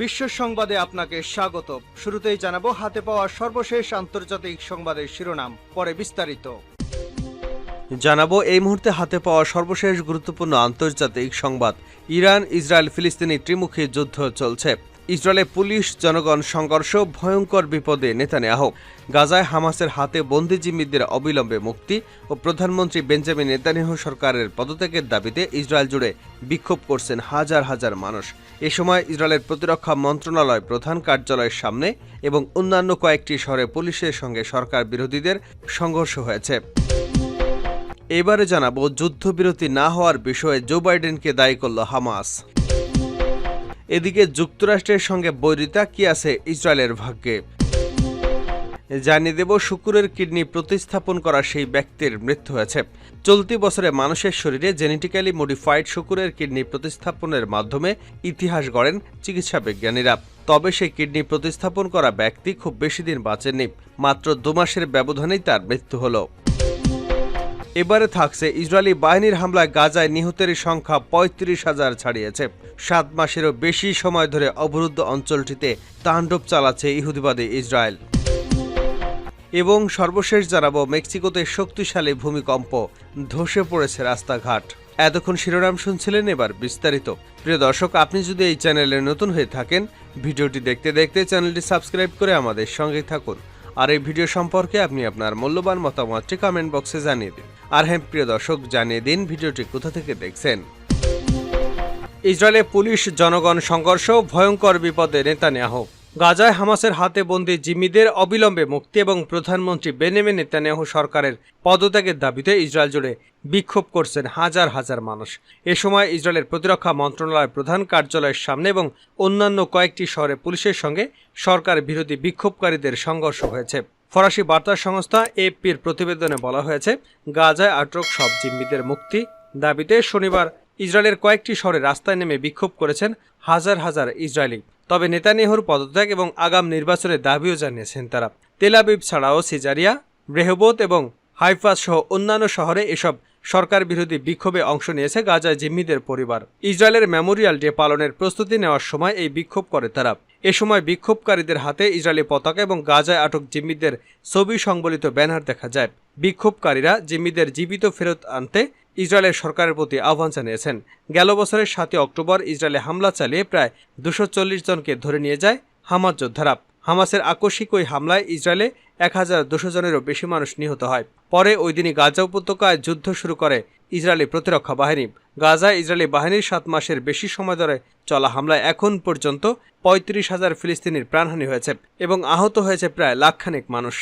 বিশ্ব সংবাদে আপনাকে স্বাগত। শুরুতেই জানাব, হাতে পাওয়া সর্বশেষ আন্তর্জাতিক সংবাদের শিরোনাম, পরে বিস্তারিত। জানাব, এই মুহূর্তে হাতে পাওয়া সর্বশেষ গুরুত্বপূর্ণ আন্তর্জাতিক সংবাদ, ইরান, ইসরায়েল, ফিলিস্তিনি ত্রিমুখী যুদ্ধ চলছে। ইসরায়েলে পুলিশ জনগণ সংঘর্ষ, ভয়ঙ্কর বিপদে নেতানিয়াহ। গাজায় হামাসের হাতে বন্দি জিম্মিদের অবিলম্বে মুক্তি ও প্রধানমন্ত্রী বেঞ্জামিন নেতানিয়াহু সরকারের পদত্যাগের দাবিতে ইসরায়েল জুড়ে বিক্ষোভ করছেন হাজার হাজার মানুষ। এ সময় ইসরায়েলের প্রতিরক্ষা মন্ত্রণালয় প্রধান কার্যালয়ের সামনে এবং অন্যান্য কয়েকটি শহরে পুলিশের সঙ্গে সরকার বিরোধীদের সংঘর্ষ হয়েছে। এবারে জানাব যুদ্ধবিরতি না হওয়ার বিষয়ে জো বাইডেনকে দায়ী করল হামাস। এদিকে যুক্তরাষ্ট্রের সঙ্গে বৈরিতা কি আছে ইসরায়েলের ভাগ্যে? জানিয়ে দেব, শুকুরের কিডনি প্রতিস্থাপন করা সেই ব্যক্তির মৃত্যু হয়েছে। চলতি বছরে মানুষের শরীরে জেনেটিক্যালি মডিফাইড শুকুরের কিডনি প্রতিস্থাপনের মাধ্যমে ইতিহাস গড়েন চিকিৎসা বিজ্ঞানীরা। তবে সেই কিডনি প্রতিস্থাপন করা ব্যক্তি খুব বেশি দিন বাঁচেননি। মাত্র দু মাসের ব্যবধানেই তার মৃত্যু হলো। এবারে থাকছে ইসরায়েলি বাহিনীর হামলায় গাজায় নিহতের সংখ্যা পঁয়ত্রিশ হাজার ছাড়িয়েছে। সাত মাসেরও বেশি সময় ধরে অবরুদ্ধ অঞ্চলটিতে তাণ্ডব চালাচ্ছে ইহুদিবাদী ইসরায়েল। এবং সর্বশেষ জানাব মেক্সিকোতে শক্তিশালী ভূমিকম্প, ধসে পড়েছে রাস্তাঘাট। এতক্ষণ শিরোনাম শুনছিলেন এবার বিস্তারিত। প্রিয় দর্শক, আপনি যদি এই চ্যানেলে নতুন হয়ে থাকেন, ভিডিওটি দেখতে দেখতে চ্যানেলটি সাবস্ক্রাইব করে আমাদের সঙ্গে থাকুন। আর এই ভিডিও সম্পর্কে আপনি আপনার মূল্যবান মতামতটি কমেন্ট বক্সে জানিয়ে দিন। আর হ্যাঁ প্রিয় দর্শক, জানিয়ে দিন ভিডিওটি কোথা থেকে দেখছেন। ইসরায়েলে পুলিশ, জনগণ, সংঘর্ষ, ভয়ঙ্কর বিপদে নেতানিয়াহু। গাজায় হামাসের হাতে বন্দি জিম্মিদের অবিলম্বে মুক্তি এবং প্রধানমন্ত্রী বেনেমে নেতানিয়াহু সরকারের পদত্যাগের দাবিতে ইসরায়েল জুড়ে বিক্ষোভ করছেন হাজার হাজার মানুষ। এ সময় ইসরায়েলের প্রতিরক্ষা মন্ত্রণালয়ের প্রধান কার্যালয়ের সামনে এবং অন্যান্য কয়েকটি শহরে পুলিশের সঙ্গে সরকার বিরোধী বিক্ষোভকারীদের সংঘর্ষ হয়েছে। ফরাসি বার্তা সংস্থা এপির প্রতিবেদনে বলা হয়েছে, গাজায় আটক সব জিম্মিদের মুক্তি দাবিতে শনিবার ইসরায়েলের কয়েকটি শহরে রাস্তায় নেমে বিক্ষোভ করেছেন হাজার হাজার ইসরায়েলি। তবে নেতানিয়াহুর পদত্যাগ এবং আগাম নির্বাচনের দাবিও জানিয়েছেন তারা। তেলাবিব ছাড়াও সিজারিয়া রেহবোত এবং হাইফাজ সহ অন্যান্য শহরে এসব সরকার বিরোধী বিক্ষোভে অংশ নিয়েছে গাজায় জিম্মিদের পরিবার। ইসরায়েলের মেমোরিয়াল ডে পালনের প্রস্তুতি নেওয়ার সময় এই বিক্ষোভ করে তারা। এ সময় বিক্ষোভকারীদের হাতে ইসরায়েলি পতাকা এবং গাজায় আটক জিম্মিদের ছবি সংবলিত ব্যানার দেখা যায়। বিক্ষোভকারীরা জিম্মিদের জীবিত ফেরত আনতে ইসরায়েলের সরকারের প্রতি আহ্বান জানিয়েছেন। গেল বছরের সাতই অক্টোবর ইসরায়েলে হামলা চালিয়ে প্রায় দুশো জনকে ধরে নিয়ে যায় হামাজ যোদ্ধারা। হামাসের আকস্মিক ওই হামলায় ইসরায়েলে এক হাজার দুশো জনেরও বেশি মানুষ নিহত হয়। পরে ওই দিনই গাজা উপত্যকায় যুদ্ধ শুরু করে ইসরায়েলি প্রতিরক্ষা বাহিনী। গাজায় ইসরায়েলি বাহিনীর সাত মাসের বেশি সময় ধরে চলা হামলায় এখন পর্যন্ত পঁয়ত্রিশ হাজার ফিলিস্তিনির প্রাণহানি হয়েছে এবং আহত হয়েছে প্রায় লাখখানেক মানুষ।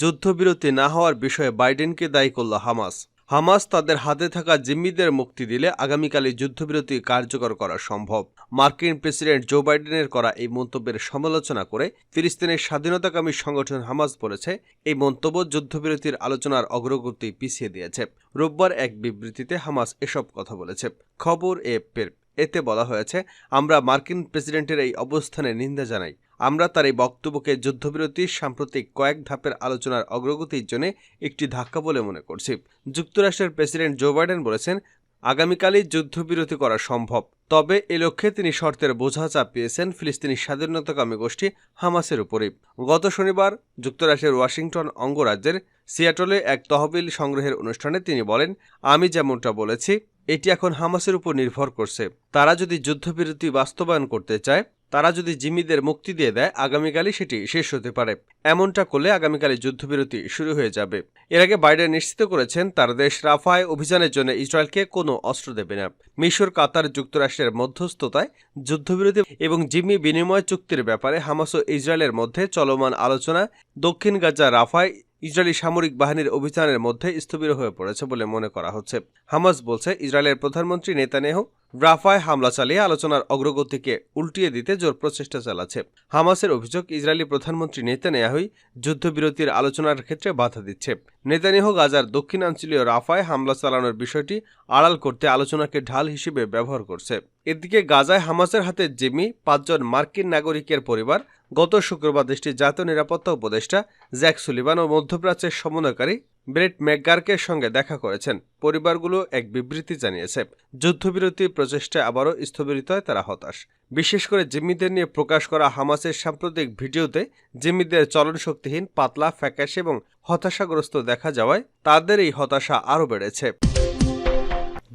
যুদ্ধবিরতি না হওয়ার বিষয়ে বাইডেনকে দায়ী করল হামাস। হামাস তাদের হাতে থাকা জিম্মিদের মুক্তি দিলে আগামীকালই যুদ্ধবিরতি কার্যকর করা সম্ভব। মার্কিন প্রেসিডেন্ট জো বাইডেনের করা এই মন্তব্যের সমালোচনা করে ফিলিস্তিনের স্বাধীনতাকামী সংগঠন হামাস বলেছে, এই মন্তব্য যুদ্ধবিরতির আলোচনার অগ্রগতি পিছিয়ে দিয়েছে। রোববার এক বিবৃতিতে হামাস এসব কথা বলেছে। খবর এফের এতে বলা হয়েছে, আমরা মার্কিন প্রেসিডেন্টের এই অবস্থানে নিন্দা জানাই। আমরা তার এই বক্তব্যকে যুদ্ধবিরতির সাম্প্রতিক কয়েক ধাপের আলোচনার অগ্রগতির জন্য একটি ধাক্কা বলে মনে করছি। যুক্তরাষ্ট্রের প্রেসিডেন্ট জো বাইডেন বলেছেন, আগামীকালই যুদ্ধবিরতি করা সম্ভব। তবে এ লক্ষ্যে তিনি শর্তের বোঝা চাপিয়েছেন ফিলিস্তিনি স্বাধীনতাকামী গোষ্ঠী হামাসের উপরই। গত শনিবার যুক্তরাষ্ট্রের ওয়াশিংটন অঙ্গরাজ্যের সিয়াটলে এক তহবিল সংগ্রহের অনুষ্ঠানে তিনি বলেন, আমি যেমনটা বলেছি, এটি এখন হামাসের উপর নির্ভর করছে। তারা যদি যুদ্ধবিরতি বাস্তবায়ন করতে চায় তারা যদি জিম্মিদের মুক্তি দিয়ে দেয়, আগামীকালই সেটি শেষ হতে পারে। এমনটা করলে আগামীকালে যুদ্ধবিরতি শুরু হয়ে যাবে। এর আগে বাইডেন নিশ্চিত করেছেন, তার দেশ রাফায় অভিযানের জন্য ইসরায়েলকে কোনো অস্ত্র দেবে না। মিশর, কাতার যুক্তরাষ্ট্রের মধ্যস্থতায় যুদ্ধবিরতি এবং জিম্মি বিনিময় চুক্তির ব্যাপারে হামাস ও ইসরায়েলের মধ্যে চলমান আলোচনা দক্ষিণ গাজা রাফায় ইসরায়েলি সামরিক বাহিনীর অভিযানের মধ্যে স্থবির হয়ে পড়েছে বলে মনে করা হচ্ছে। হামাস বলছে, ইসরায়েলের প্রধানমন্ত্রী নেতানেহ রাফায় হামলা চালিয়ে আলোচনার অগ্রগতিকে উল্টিয়ে দিতে জোর প্রচেষ্টা চালাচ্ছে। হামাসের অভিযোগ, ইসরায়েলি প্রধানমন্ত্রী নেতানিয়াহুই যুদ্ধবিরতির আলোচনার ক্ষেত্রে বাধা দিচ্ছে। নেতানিয়াহু গাজার দক্ষিণাঞ্চলীয় রাফায় হামলা চালানোর বিষয়টি আড়াল করতে আলোচনাকে ঢাল হিসেবে ব্যবহার করছে। এদিকে গাজায় হামাসের হাতে জিম্মি পাঁচজন মার্কিন নাগরিকের পরিবার। গত শুক্রবার দেশটির জাতীয় নিরাপত্তা উপদেষ্টা জ্যাক সুলিবান ও মধ্যপ্রাচ্যের সমন্বয়কারী ব্রেট ম্যাকগার্কের সঙ্গে দেখা করেছেন। পরিবারগুলো এক বিবৃতি জানিয়েছে। যুদ্ধবিরতি প্রচেষ্টায় আবারও স্থবিরিত হয় তারা হতাশ। বিশেষ করে জিম্মিদের নিয়ে প্রকাশ করা হামাসের সাম্প্রতিক ভিডিওতে জিম্মিদের চলনশক্তিহীন, পাতলা, ফ্যাকাশে এবং হতাশাগ্রস্ত দেখা যাওয়ায় তাদের এই হতাশা আরও বেড়েছে।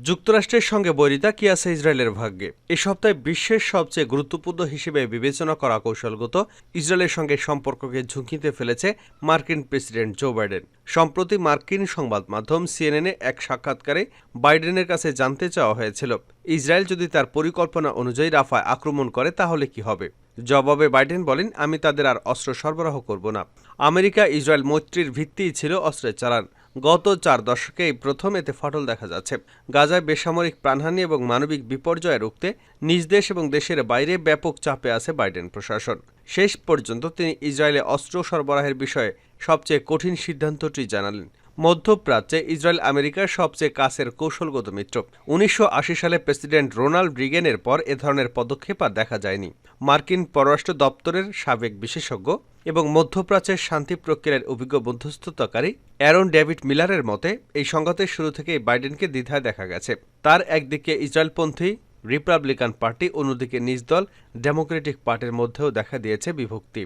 যুক্তরাষ্ট্রের সঙ্গে বৈরিতা কি আছে ইসরায়েলের ভাগ্যে? এ সপ্তাহে বিশ্বের সবচেয়ে গুরুত্বপূর্ণ হিসেবে বিবেচনা করা কৌশলগত ইসরায়েলের সঙ্গে সম্পর্ককে ঝুঁকিতে ফেলেছে মার্কিন প্রেসিডেন্ট জো বাইডেন। সম্প্রতি মার্কিন সংবাদ মাধ্যম সিএনএনে এক সাক্ষাৎকারে বাইডেনের কাছে জানতে চাওয়া হয়েছিল, ইসরায়েল যদি তার পরিকল্পনা অনুযায়ী রাফায় আক্রমণ করে, তাহলে কি হবে? জবাবে বাইডেন বলেন, আমি তাদের আর অস্ত্র সরবরাহ করব না। আমেরিকা ইসরায়েল মৈত্রীর ভিত্তিই ছিল অস্ত্রের চালান। গত চার দশকে এই প্রথম এতে ফাটল দেখা যাচ্ছে। গাজায় বেসামরিক প্রাণহানি এবং মানবিক বিপর্যয় রুখতে নিজ দেশ এবং দেশের বাইরে ব্যাপক চাপে আছে বাইডেন প্রশাসন। শেষ পর্যন্ত তিনি ইসরায়েলে অস্ত্র সরবরাহের বিষয়ে সবচেয়ে কঠিন সিদ্ধান্তটি জানালেন। মধ্যপ্রাচ্যে ইসরায়েল আমেরিকার সবচেয়ে কাছের কৌশলগত মিত্র। উনিশশো আশি সালে প্রেসিডেন্ট রোনাল্ড রিগেনের পর এ ধরনের পদক্ষেপ আর দেখা যায়নি। মার্কিন পররাষ্ট্র দপ্তরের সাবেক বিশেষজ্ঞ এবং মধ্যপ্রাচ্যের শান্তি প্রক্রিয়ার অভিজ্ঞ মধ্যস্থতাকারী অ্যারন ডেভিড মিলারের মতে, এই সংঘাতের শুরু থেকেই বাইডেনকে দ্বিধায় দেখা গেছে। তার একদিকে ইসরায়েলপন্থী রিপাবলিকান পার্টি, অন্যদিকে নিজ দল ডেমোক্রেটিক পার্টির মধ্যেও দেখা দিয়েছে বিভক্তি।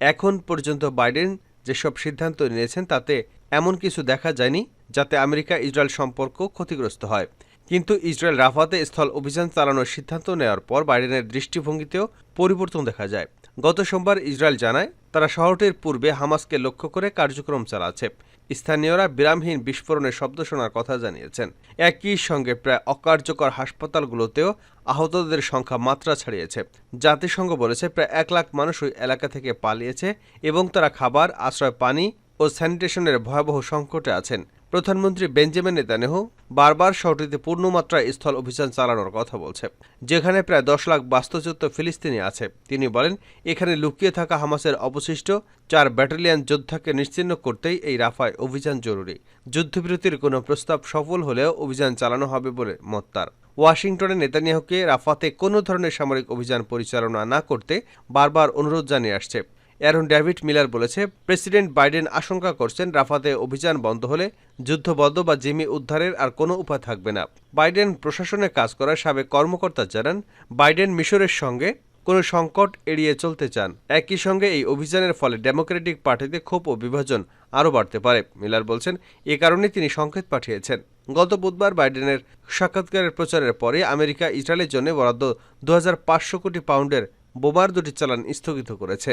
এখন পর্যন্ত বাইডেন যেসব সিদ্ধান্ত নিয়েছেন, তাতে এমন কিছু দেখা যায়নি যাতে আমেরিকা ইসরায়েল সম্পর্ক ক্ষতিগ্রস্ত হয়। কিন্তু ইসরায়েল রাফাতে স্থল অভিযান চালানোর সিদ্ধান্ত নেওয়ার পর বাইডেনের দৃষ্টিভঙ্গিতেও পরিবর্তন দেখা যায়। গত সোমবার ইসরায়েল জানায়, তারা শহরটির পূর্বে হামাসকে লক্ষ্য করে কার্যক্রম চালাচ্ছে। স্থানীয়রা বিরামহীন বিস্ফোরণের শব্দ শোনার কথা জানিয়েছেন। একই সঙ্গে প্রায় অকার্যকর হাসপাতালগুলোতেও আহতদের সংখ্যা মাত্রা ছাড়িয়েছে। জাতিসংঘ বলেছে, প্রায় এক লাখ মানুষ ওই এলাকা থেকে পালিয়েছে এবং তারা খাবার, আশ্রয় পানি ও স্যানিটেশনের ভয়াবহ সংকটে আছেন। প্রধানমন্ত্রী বেঞ্জামিন নেতানেহু বারবার শহরটিতে পূর্ণমাত্রায় স্থল অভিযান চালানোর কথা বলছে, যেখানে প্রায় দশ লাখ বাস্তুচ্যুত ফিলিস্তিনি আছে। তিনি বলেন, এখানে লুকিয়ে থাকা হামাসের অবশিষ্ট চার ব্যাটালিয়ন যোদ্ধাকে নিশ্চিহ্ন করতেই এই রাফায় অভিযান জরুরি। যুদ্ধবিরতির কোনো প্রস্তাব সফল হলেও অভিযান চালানো হবে বলে মত তার। ওয়াশিংটনে নেতানিয়াহুকে রাফাতে কোনো ধরনের সামরিক অভিযান পরিচালনা না করতে বারবার অনুরোধ জানিয়ে আসছে। অ্যারন ডেভিড মিলার বলেছে, প্রেসিডেন্ট বাইডেন আশঙ্কা করছেন রাফাতে অভিযান বন্ধ হলে যুদ্ধবদ্ধ বা জিমি উদ্ধারের আর কোনো উপায় থাকবে না। বাইডেন প্রশাসনে কাজ করা সাবেক কর্মকর্তা জানান, বাইডেন মিশরের সঙ্গে কোনো সংকট এড়িয়ে চলতে চান। একই সঙ্গে এই অভিযানের ফলে ডেমোক্রেটিক পার্টিতে ক্ষোভ ও বিভাজন আরও বাড়তে পারে। মিলার বলছেন, এ কারণে তিনি সংকেত পাঠিয়েছেন। গত বুধবার বাইডেনের সাক্ষাৎকারের প্রচারের পরে আমেরিকা ইসরায়েলের জন্য বরাদ্দ দু হাজার পাঁচশো কোটি পাউন্ডের বোমার দুটি চালান স্থগিত করেছে।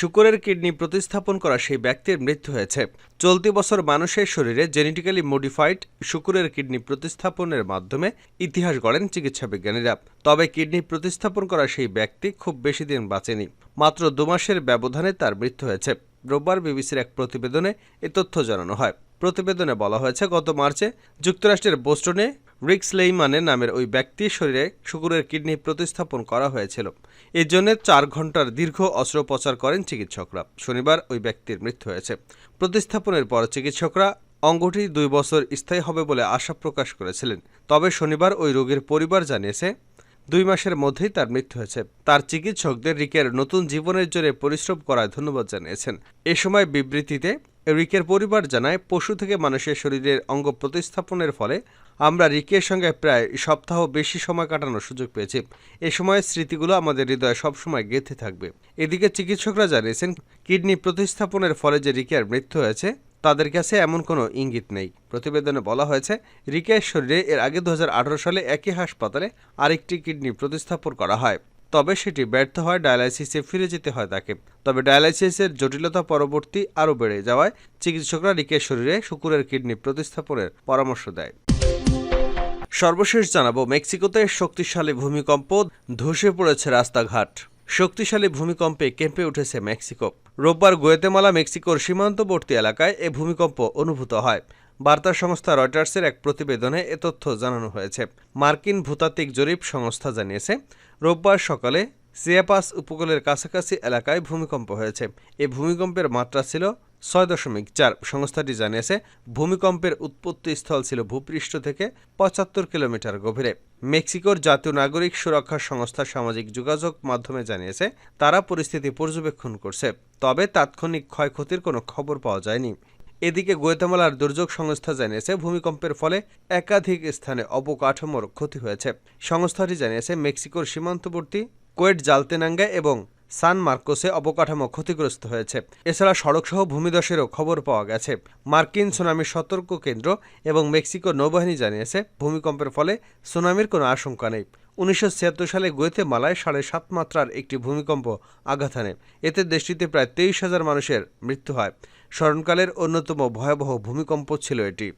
শুকরের কিডনি প্রতিস্থাপন করা সেই ব্যক্তির মৃত্যু হয়েছে। চলতি বছর মানুষের শরীরে জেনেটিক্যালি মডিফাইড শুকুরের কিডনি প্রতিস্থাপনের মাধ্যমে ইতিহাস গড়েন চিকিৎসা বিজ্ঞানীরা। তবে কিডনি প্রতিস্থাপন করা সেই ব্যক্তি খুব বেশি দিন বাঁচেনি। মাত্র দু মাসের ব্যবধানে তার মৃত্যু হয়েছে। রোববার বিবিসির এক প্রতিবেদনে এ তথ্য জানানো হয়। প্রতিবেদনে বলা হয়েছে, গত মার্চে যুক্তরাষ্ট্রের বোস্টনে রিক্স লেইমানের নামের ওই ব্যক্তির শরীরে শুকুরের কিডনি প্রতিস্থাপন করা হয়েছিল। এর জন্য চার ঘণ্টার দীর্ঘ অস্ত্রোপচার করেন চিকিৎসকরা। শনিবার ওই ব্যক্তির মৃত্যু হয়েছে। প্রতিস্থাপনের পর চিকিৎসকরা অঙ্গটি দুই বছর স্থায়ী হবে বলে আশা প্রকাশ করেছিলেন। তবে শনিবার ওই রোগীর পরিবার জানিয়েছে, দুই মাসের মধ্যেই তার মৃত্যু হয়েছে। তার চিকিৎসকদের রিকের নতুন জীবনের জন্য পরিশ্রম করায় ধন্যবাদ জানিয়েছেন। এ সময় বিবৃতিতে রিকের পরিবার জানায়, পশু থেকে মানুষের শরীরের অঙ্গ প্রতিস্থাপনের ফলে আমরা রিকের সঙ্গে প্রায় সপ্তাহ বেশি সময় কাটানোর সুযোগ পেয়েছি। এ সময়ের স্মৃতিগুলো আমাদের হৃদয়ে সবসময় গেঁথে থাকবে। এদিকে চিকিৎসকরা জানিয়েছেন, কিডনি প্রতিস্থাপনের ফলে যে রিকের মৃত্যু হয়েছে, তাদের কাছে এমন কোনো ইঙ্গিত নেই। প্রতিবেদনে বলা হয়েছে, রিকের শরীরে এর আগে দু হাজার আঠারো সালে একই হাসপাতালে আরেকটি কিডনি প্রতিস্থাপন করা হয়। তবে সেটি ব্যর্থ হয় ডায়ালাইসিসে ফিরে যেতে হয় তাকে। তবে ডায়ালাইসিসের জটিলতা পরবর্তী আরও বেড়ে যাওয়ায় চিকিৎসকরা রিকের শরীরে শুকুরের কিডনি প্রতিস্থাপনের পরামর্শ দেয়। সর্বশেষ জানাব, মেক্সিকোতে শক্তিশালী ভূমিকম্প ধসে পড়েছে রাস্তাঘাট। শক্তিশালী ভূমিকম্পে কেঁপে উঠেছে মেক্সিকো। রোববার গোয়েতেমালা, মেক্সিকোর সীমান্তবর্তী এলাকায় এ ভূমিকম্প অনুভূত হয়। বার্তা সংস্থা রয়টার্সের এক প্রতিবেদনে এ তথ্য জানানো হয়েছে। মার্কিন ভূতাত্ত্বিক জরিপ সংস্থা জানিয়েছে, রোববার সকালে সিয়াপাস উপকূলের কাছাকাছি এলাকায় ভূমিকম্প হয়েছে। এই ভূমিকম্পের মাত্রা ছিল ছয় দশমিক চার। সংস্থাটি জানিয়েছে, ভূমিকম্পের উৎপত্তি স্থল ছিল ভূপৃষ্ঠ থেকে পঁচাত্তর কিলোমিটার গভীরে। মেক্সিকোর জাতীয় নাগরিক সুরক্ষা সংস্থা সামাজিক যোগাযোগ মাধ্যমে জানিয়েছে, তারা পরিস্থিতি পর্যবেক্ষণ করছে, তবে তাৎক্ষণিক ক্ষয়ক্ষতির কোনো খবর পাওয়া যায়নি। এদিকে গোয়েতামালার দুর্যোগ সংস্থা জানিয়েছে, ভূমিকম্পের ফলে একাধিক স্থানে অবকাঠামোর ক্ষতি হয়েছে। সংস্থাটি জানিয়েছে, মেক্সিকোর সীমান্তবর্তী কোয়েট জালতেনাঙ্গা এবং সান মার্কোসে অবকাঠামো ক্ষতিগ্রস্ত হয়েছে। এছাড়া সড়কসহ ভূমিধসেরও খবর পাওয়া গেছে। মার্কিন সুনামি সতর্ক কেন্দ্র এবং মেক্সিকো নৌবাহিনী জানিয়েছে, ভূমিকম্পের ফলে সুনামির কোনো আশঙ্কা নেই। উনিশশো ছিয়াত্তর সালে গোয়েতে গুয়েতেমালায় সাড়ে সাত মাত্রার একটি ভূমিকম্প আঘাত আনে এতে দেশটিতে প্রায় তেইশ হাজার মানুষের মৃত্যু হয়। স্মরণকালের অন্যতম ভয়াবহ ভূমিকম্প ছিল এটি।